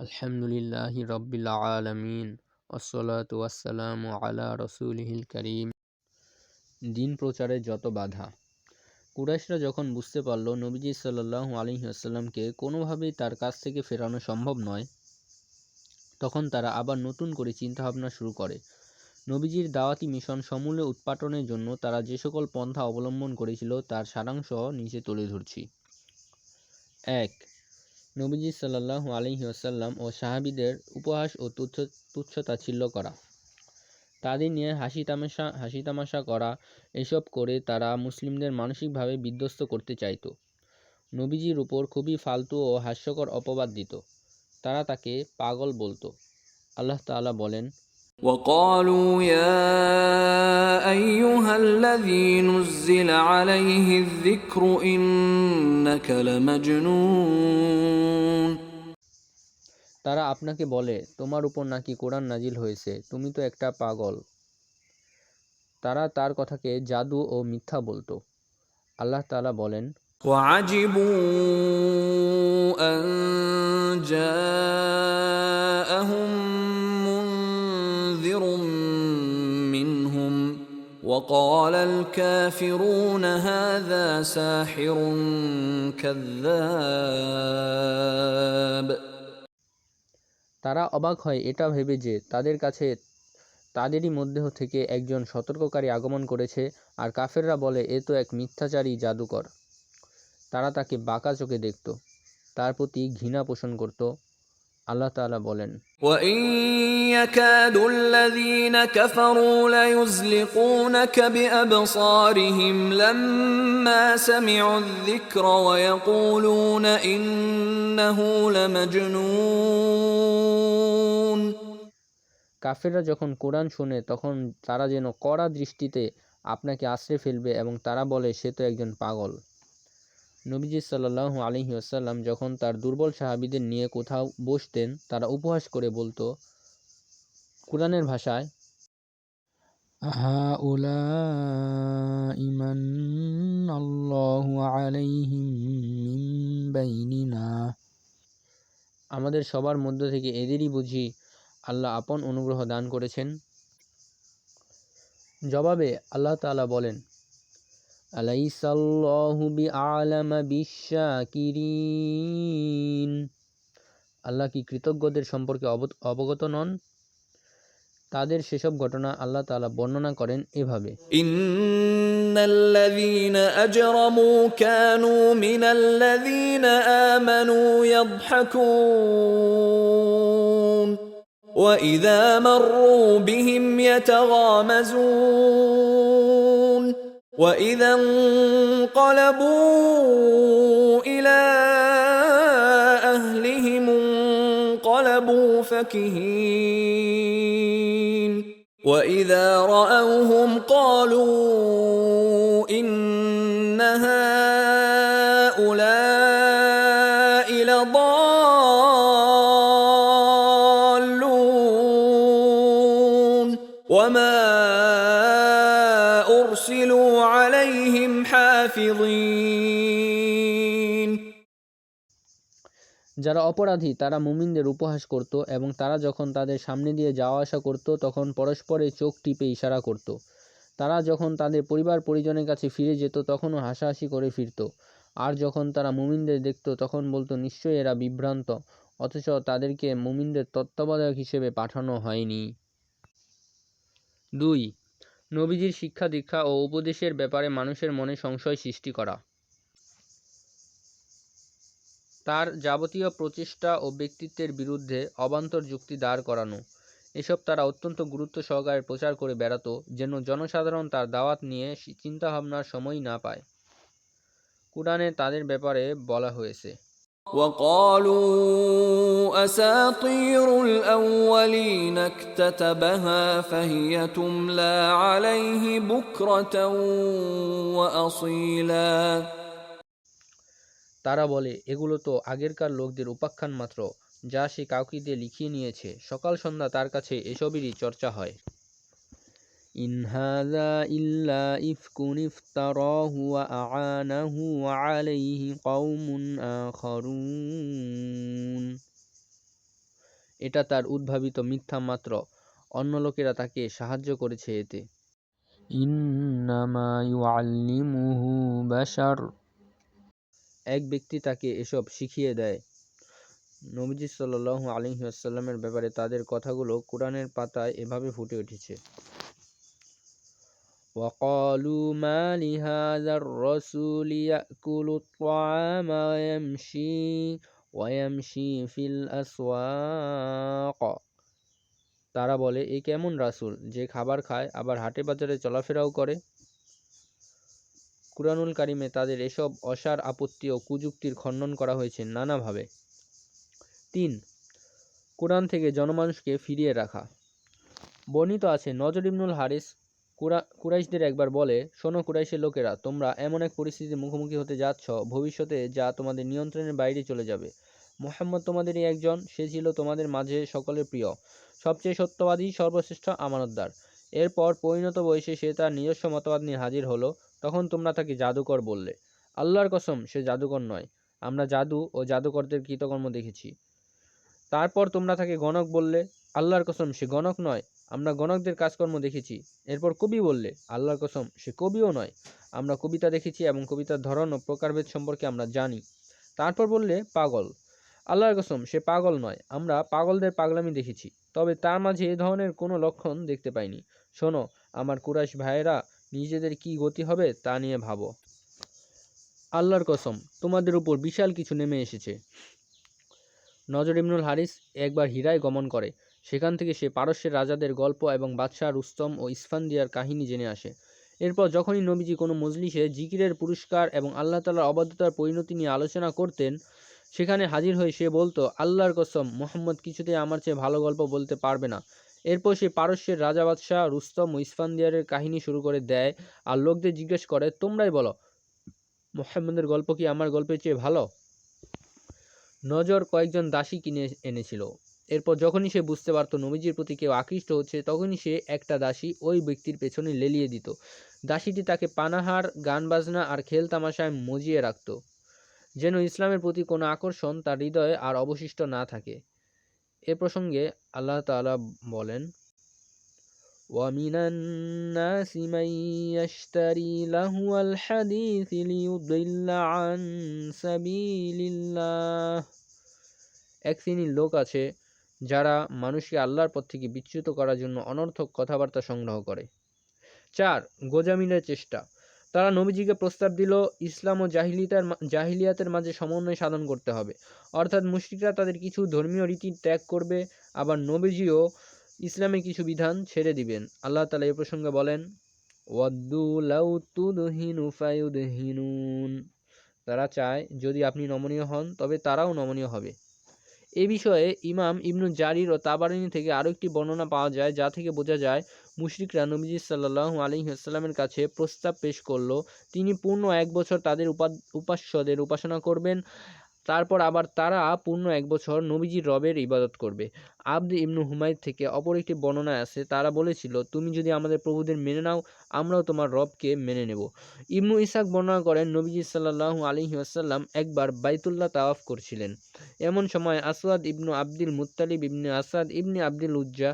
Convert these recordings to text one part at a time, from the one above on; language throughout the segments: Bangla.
আলহামদুলিল্লাহ রব্বিল আলমিন ওসলাত ওয়াসালাম আলা রসুলহিল করিম। দিন প্রচারে যত বাধা। কুরাইশরা যখন বুঝতে পারল নবীজি সাল্লাহ আলহি আসাল্লামকে কোনোভাবেই তার কাছ থেকে ফেরানো সম্ভব নয়, তখন তারা আবার নতুন করে চিন্তাভাবনা শুরু করে। নবীজির দাওয়াতি মিশন সমূলে উৎপাটনের জন্য তারা যে সকল পন্থা অবলম্বন করেছিল তার সারাংশ নিচে তুলে ধরছি। এক নবীজি সাল্লাহ আলহি আসাল্লাম ও সাহাবিদের উপহাস ও তুচ্ছ তুচ্ছতাচ্ছিল্য করা। তাদের নিয়ে হাসি তামাশা হাসি তামাশা করা, এসব করে তারা মুসলিমদের মানসিকভাবে বিধ্বস্ত করতে চাইত। নবীজির উপর খুবই ফালতু ও হাস্যকর অপবাদ দিত। তারা তাকে পাগল বলতো। আল্লাহ তাআলা বলেন وقالوا يا أيها الذي نزل عليه الذكر إنك لمجنون. তারা আপনাকে বলে তোমার উপর নাকি কোরআন নাজিল হয়েছে তুমি তো একটা পাগল। তারা তার কথাকে জাদু ও মিথ্যা বলতো। আল্লাহ তালা বলেন وَعَجِبُوا أَن جَاءَهُمْ وقال الكافرون هذا ساحر كذاب তারা অবাক হয় এটা ভেবে যে তাদের কাছে তাদেরই মধ্যে থেকে একজন সতর্ককারী আগমন করেছে আর কাফেররা বলে এ তো এক মিথ্যাচারী জাদুকর তারা তাকে বাঁকা চোখে দেখত তার প্রতি ঘৃণা পোষণ করত আল্লাহ তাআলা বলেন وإن يكاد الذين كفروا ليزلقونك بأبصارهم لما سمعوا الذكر ويقولون إنه لمجنون কাফেররা যখন কোরআন শুনে তখন তারা যেন কড়া দৃষ্টিতে আপনাকে আশ্রে ফেলবে এবং তারা বলে সে তো একজন পাগল নবীজি সাল্লাহ আলহি আসাল্লাম যখন তার দুর্বল সাহাবিদের নিয়ে কোথাও বসতেন তারা উপহাস করে বলতো কোরআনের ভাষায় আমাদের সবার মধ্য থেকে এদেরই বুঝি আল্লাহ আপন অনুগ্রহ দান করেছেন। জবাবে আল্লাহ তাআলা বলেন আলাইসাল্লাহু বিআলামা বিশাকিরিন আল্লাহ কি কৃতজ্ঞদের সম্পর্কে অবগত নন তাদের সেসব ঘটনা আল্লাহ তাআলা বর্ণনা করেন এভাবে ইন্নাল্লাযীনা আজরামু কানু মিনাল্লাযীনা আমানু ইয়াদহাকুন وإذا مروا بهم يتغامزون وإذا انقلبوا إلى أهلهم انقلبوا فكهين. وإذا رأوهم قالوا إن هؤلاء যারা অপরাধী, তারা মুমিনদের উপহাস করত এবং তারা যখন তাদের সামনে দিয়ে যাওয়া আসা করত, তখন পরস্পরের চোখ টিপে ইশারা করত। তারা যখন তাদের পরিবার পরিজনের কাছে ফিরে যেত, তখনও হাসাহাসি করে ফিরত। আর যখন তারা মুমিনদের দেখত, তখন বলতো, নিশ্চয়ই এরা বিভ্রান্ত, অথচ তাদেরকে মুমিনদের তত্ত্বাবধায়ক হিসেবে পাঠানো হয়নি। দুই, নবীজির শিক্ষা দীক্ষা ও উপদেশের ব্যাপারে মানুষের মনে সংশয় সৃষ্টি করা। তার যাবতীয় প্রচেষ্টা ও ব্যক্তিত্বের বিরুদ্ধে অবান্তর যুক্তি দাঁড় করানো এসব তারা অত্যন্ত গুরুত্ব সহকারে প্রচার করে বেড়াতো যেন জনসাধারণ তার দাওয়াত নিয়ে চিন্তাভাবনার সময় না পায় কুরআনে তাদের ব্যাপারে বলা হয়েছে وقالوا أساطير الأولين اكتتبها فهي تملى عليه بكرة وأصيلا তারা বলে, এগুলো তো আগেরকার লোকদের উপাখ্যান মাত্র, যা সে কাউকে দিয়ে লিখিয়ে নিয়েছে। সকাল সন্ধ্যা তার কাছে এসবেরই চর্চা হয়। ইন ইল্লা ইফকুন ইফতারাহু ওয়া এটা তার উদ্ভাবিত মিথ্যা মাত্র। অন্য লোকেরা তাকে সাহায্য করেছে এতে। ইন্নামা ইউআল্লিমুহু বাশার। এক ব্যক্তি তাকে এসব শিখিয়ে দেয় নবীজি সাল্লাল্লাহু আলাইহি ওয়াসাল্লামের ব্যাপারে তাদের কথাগুলো কোরআনের পাতায় এভাবে ফুটে উঠেছে وقالوا ما لهذا الرسول يأكل الطعام ويمشي ويمشي في الأسواق তারা বলে এ কেমন রাসূল যে খাবার খায় আবার হাটে বাজারে চলাফেরাও করে কুরআনুল কারিমে তাদের এসব অসার আপত্তি ও কুযুক্তির খণ্ডন করা হয়েছে নানাভাবে। তিন, কোরআন থেকে জনমানুষকে ফিরিয়ে রাখা। বর্ণিত আছে, নজর ইবনুল হারিস কুরা, কুরাইশদের একবার বলে, শোনো কুরাইশের লোকেরা, তোমরা এমন এক পরিস্থিতির মুখোমুখি হতে যাচ্ছ, ভবিষ্যতে যা তোমাদের নিয়ন্ত্রণের বাইরে চলে যাবে। মোহাম্মদ তোমাদেরই একজন, সে ছিল তোমাদের মাঝে সকলের প্রিয়। সবচেয়ে সত্যবাদী, সর্বশ্রেষ্ঠ আমানতদার। এরপর পরিণত বয়সে সে তার নিজস্ব মতবাদ নিয়ে হাজির হলো। তখন তোমরা তাকে জাদুকর বললে। আল্লাহর কসম, সে জাদুকর নয়। আমরা জাদু ও জাদুকরদের কৃতকর্ম দেখেছি। তারপর তোমরা তাকে গণক বললে, আল্লাহর কসম, সে গণক নয়। আমরা গণকদের কাজকর্ম দেখেছি। এরপর কবি বললে, আল্লাহর কসম, সে কবিও নয়। আমরা কবিতা দেখেছি এবং কবিতার ধরন ও প্রকারভেদ সম্পর্কে আমরা জানি। তারপর বললে, পাগল। আল্লাহর কসম, সে পাগল নয়। আমরা পাগলদের পাগলামি দেখেছি। তবে তার মাঝে এ ধরনের কোনো লক্ষণ দেখতে পাইনি। শোনো, আমার কুরাইশ ভাইয়েরা নিজেদের কি গতি হবে তা নিয়ে ভাবো। আল্লাহর কসম, তোমাদের উপর বিশাল কিছু নেমে এসেছে। নজর ইমনুল হারিস একবার হীরায় গমন করে। সেখান থেকে সে পারস্যের রাজাদের গল্প এবং বাদশাহ রুস্তম ও ইসফান্দিয়ার কাহিনী জেনে আসে। এরপর যখনই নবীজি কোনো মজলিসে জিকিরের পুরস্কার এবং আল্লাহ তালার অবাধ্যতার পরিণতি নিয়ে আলোচনা করতেন, সেখানে হাজির হয়ে সে বলতো, আল্লাহর কসম, মোহাম্মদ কিছুতেই আমার চেয়ে ভালো গল্প বলতে পারবে না। এরপর সে পারস্যের রাজা বাদশাহ রুস্তম ও ইসফান্দিয়ারের কাহিনী শুরু করে দেয় আর লোকদের জিজ্ঞেস করে, তোমরাই বলো, মোহাম্মদের গল্প কি আমার গল্পের চেয়ে ভালো? নজর কয়েকজন দাসী কিনে এনেছিল। এরপর যখনই সে বুঝতে পারতো নবীজির প্রতি কেউ আকৃষ্ট হচ্ছে, তখনই সে একটা দাসী ওই ব্যক্তির পেছনে লেলিয়ে দিত। দাসীটি তাকে পানাহার, গান বাজনা আর খেল তামাশায় মজিয়ে রাখত, যেন ইসলামের প্রতি কোনো আকর্ষণ তার হৃদয়ে আর অবশিষ্ট না থাকে। এ প্রসঙ্গে আল্লাহ তাআলা বলেন ومن الناس من يشتري لهو الحديث ليضل عن سبيل الله এক শ্রেণীর লোক আছে যারা মানুষকে আল্লাহর পথ থেকে বিচ্যুত করার জন্য অনর্থক কথাবার্তা সংগ্রহ করে চার গোজামিনের চেষ্টা তারা নবীজিকে প্রস্তাব দিল, ইসলাম ও জাহিলিয়াতের জাহিলিয়াতের মাঝে সমন্বয় সাধন করতে হবে। অর্থাৎ মুশরিকরা তাদের কিছু ধর্মীয় রীতি ত্যাগ করবে, আবার নবীজিও ইসলামের কিছু বিধান ছেড়ে দিবেন। আল্লাহ তালা এ প্রসঙ্গে বলেন তারা চায়, যদি আপনি নমনীয় হন, তবে তারাও নমনীয় হবে। এ বিষয়ে ইমাম ইবনু জারির ও তাবারিনী থেকে আরও একটি বর্ণনা পাওয়া যায়, যা থেকে বোঝা যায় মুশরিকরা নবীজি সাল্লাহ আলিহাস্লামের কাছে প্রস্তাব পেশ করল, তিনি পূর্ণ এক বছর তাদের উপা উপাস্যদের উপাসনা করবেন তারপর আবার তারা পূর্ণ এক বছর নবীজির রবের ইবাদত করবে। আব্দ ইবনু হুমায়দ থেকে অপর একটি বর্ণনায় আছে, তারা বলেছিল, তুমি যদি আমাদের প্রভুদের মেনে নাও, আমরাও তোমার রবকে মেনে নেব। ইবনু ইসাক বর্ণনা করেন, নবীজি সাল্লাহু আলহি আসাল্লাম একবার বাইতুল্লাহ তাওয়াফ করছিলেন। এমন সময় Aswad ibnu Abdul Muttalib ibne Asad ibne Abdul Uzza,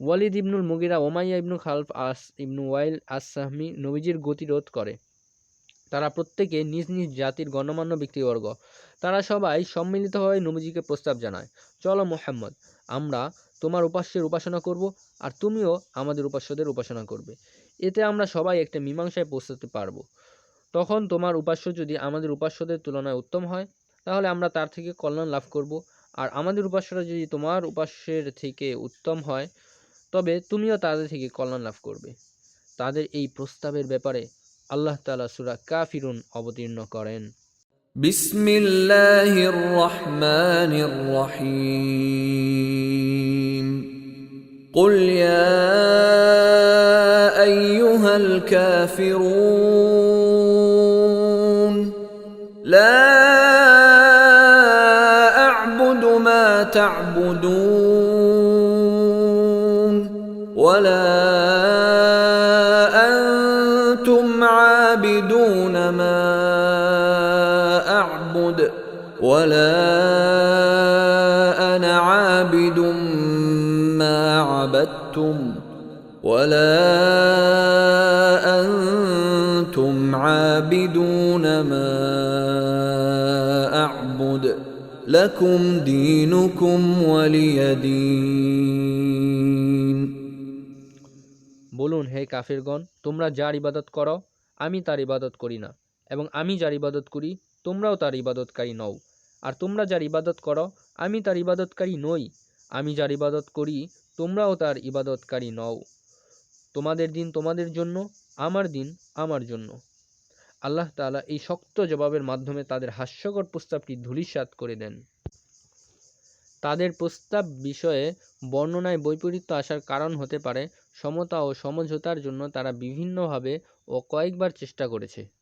Walid ibnul Mughira, Umayya ibnu Khalaf As ibnu Wail Asahmi নবীজির গতিরোধ করে। তারা প্রত্যেকে নিজ নিজ জাতির গণ্যমান্য ব্যক্তিবর্গ। তারা সবাই সম্মিলিতভাবে নবীজিকে প্রস্তাব জানায়, চলো মোহাম্মদ, আমরা তোমার উপাস্যের উপাসনা করব আর তুমিও আমাদের উপাস্যদের উপাসনা করবে। এতে আমরা সবাই একটা মীমাংসায় পৌঁছাতে পারব। তখন তোমার উপাস্য যদি আমাদের উপাস্যদের তুলনায় উত্তম হয়, তাহলে আমরা তার থেকে কল্যাণ লাভ করব। আর আমাদের উপাস্যরা যদি তোমার উপাস্যের থেকে উত্তম হয়, তবে তুমিও তাদের থেকে কল্যাণ লাভ করবে। তাদের এই প্রস্তাবের ব্যাপারে আল্লাহ তালা সুরা কাফিরুন অবতীর্ণ করেন بسم الله الرحمن الرحيم قل يا ايها الكافرون لا اعبد ما تعبدون ما اعبد ولا انا عابد ما عبدتم ولا انتم عابدون ما اعبد لكم دينكم ولي دين বলুন হে কাফিরগণ তোমরা যার ইবাদত করো আমি তার ইবাদত করি না এবং আমি যার ইবাদত করি, তোমরাও তার ইবাদতকারী নও। আর তোমরা যার ইবাদত করো, আমি তার ইবাদতকারী নই। আমি যার ইবাদত করি, তোমরাও তার ইবাদতকারী নও। তোমাদের দিন তোমাদের জন্য, আমার দিন আমার জন্য। আল্লাহ তাআলা এই শক্ত জবাবের মাধ্যমে তাদের হাস্যকর প্রস্তাবটি ধূলিসাৎ করে দেন। তাদের প্রস্তাব বিষয়ে বর্ণনায় বৈপরীত্য আসার কারণ হতে পারে সমতা ও সমঝোতার জন্য তারা বিভিন্নভাবে ও কয়েকবার চেষ্টা করেছে।